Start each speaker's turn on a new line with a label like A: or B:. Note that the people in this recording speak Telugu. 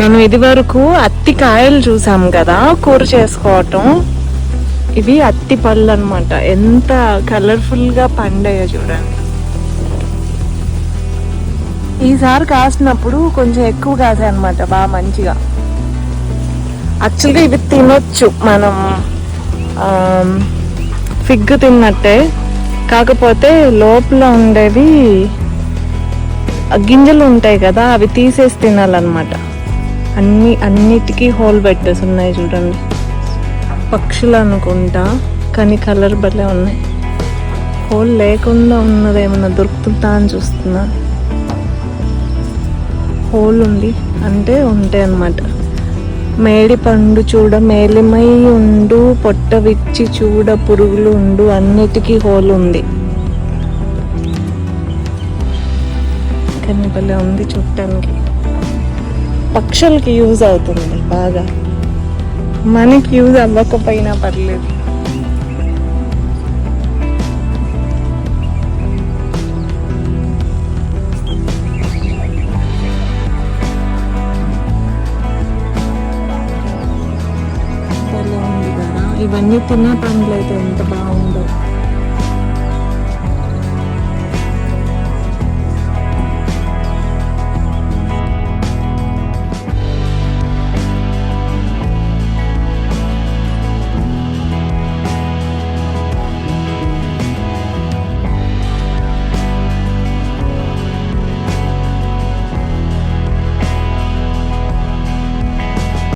A: మనం ఇది వరకు అత్తి కాయలు చూసాం కదా కూర చేసుకోవటం. ఇవి అత్తి పళ్ళు అనమాట ఎంత కలర్ఫుల్గా పండాయో చూడండి. ఈసారి కాసినప్పుడు కొంచెం ఎక్కువ కాసాయి అనమాట బాగా మంచిగా. యాక్చువల్గా ఇవి తినొచ్చు మనం ఫిగ్ తిన్నట్టే. కాకపోతే లోపల ఉండేవి గింజలు ఉంటాయి కదా అవి తీసేసి తినాలన్నమాట. అన్ని అన్నిటికీ హోల్ పెట్టేసి ఉన్నాయి చూడండి. పక్షులు అనుకుంటా కానీ కలర్ భలే ఉన్నాయి. హోల్ లేకుండా ఉన్నదేమన్నా దొరుకుతుందా అని చూస్తున్నా. హోల్ ఉంది అంటే ఉంటాయి అన్నమాట. మేడి పండు చూడ మేలిమై ఉండు పొట్ట విచ్చి చూడ పురుగులు ఉండు అన్నిటికీ హోల్ ఉంది. కానీ భలే ఉంది చూడటానికి పక్షులకి యూజ్ అవుతుంది బాగా. మనకి యూజ్ అవ్వకపోయినా పర్లేదు. ఇవన్నీ తిన్న పండ్లు అయితే ఎంత బాగుందో